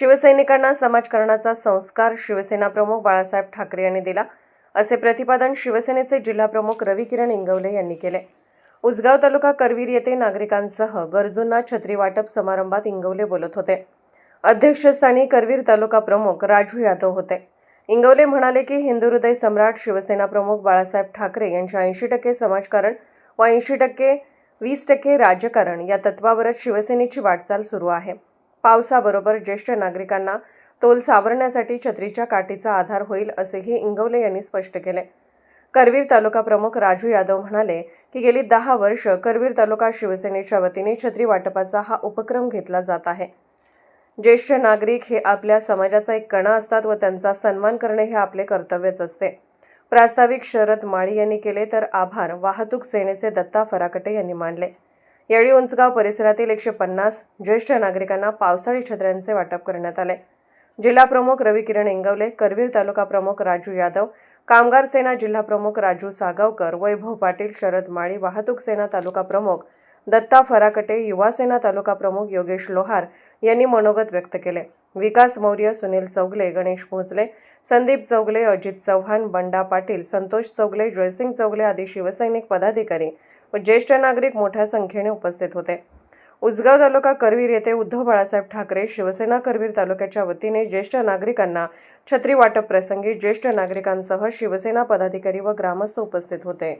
शिवसैनिकांना समाजकारणाचा संस्कार शिवसेना प्रमुख बाळासाहेब ठाकरे यांनी दिला असे प्रतिपादन शिवसेनेचे जिल्हाप्रमुख रवी किरण इंगवले यांनी केले. उसगाव तालुका करवीर येथे नागरिकांसह गरजूंना छत्री वाटप समारंभात इंगवले बोलत होते. अध्यक्षस्थानी करवीर तालुका प्रमुख राजू यादव होते. इंगवले म्हणाले की हिंदू हृदय सम्राट शिवसेना प्रमुख बाळासाहेब ठाकरे यांच्या ऐंशी टक्के समाजकारण व ऐंशी टक्के वीस टक्के राजकारण या तत्वावरच शिवसेनेची वाटचाल सुरू आहे. पावसाबरोबर ज्येष्ठ नागरिकांना तोल सावरण्यासाठी छत्रीच्या काठीचा आधार होईल असेही इंगवले यांनी स्पष्ट केले. करवीर तालुका प्रमुख राजू यादव म्हणाले की गेली दहा वर्ष करवीर तालुका शिवसेनेच्या वतीने छत्री वाटपाचा हा उपक्रम घेतला जात आहे. ज्येष्ठ नागरिक हे आपल्या समाजाचा एक कणा असतात व त्यांचा सन्मान करणे हे आपले कर्तव्यच असते. प्रास्ताविक शरद माळी यांनी केले तर आभार वाहतूक सेनेचे दत्ता फराकटे यांनी मानले. यावेळी उंचगाव परिसरातील एकशे पन्नास ज्येष्ठ नागरिकांना पावसाळी छत्र्यांचे वाटप करण्यात आले. जिल्हा प्रमुख रवी किरण इंगवले करवीर तालुका प्रमुख राजू यादव कामगार सेना जिल्हा प्रमुख राजू सागावकर वैभव पाटील शरद माळी वाहतूक सेना तालुका प्रमुख दत्ता फराकटे युवा सेना तालुका प्रमुख योगेश लोहार यांनी मनोगत व्यक्त केले. विकास मौर्य सुनील चौगले गणेश भोसले संदीप चौगले अजित चव्हाण बंडा पाटील संतोष चौगले जयसिंग चौगले आदी शिवसैनिक पदाधिकारी व ज्येष्ठ नागरिक मोठ्या संख्येने उपस्थित होते. उजगाव तालुका करवीर येथे उद्धव बाळासाहेब ठाकरे शिवसेना करवीर तालुक्याच्या वतीने ज्येष्ठ नागरिकांना छत्री वाटप प्रसंगी ज्येष्ठ नागरिकांसह शिवसेना पदाधिकारी व ग्रामस्थ उपस्थित होते.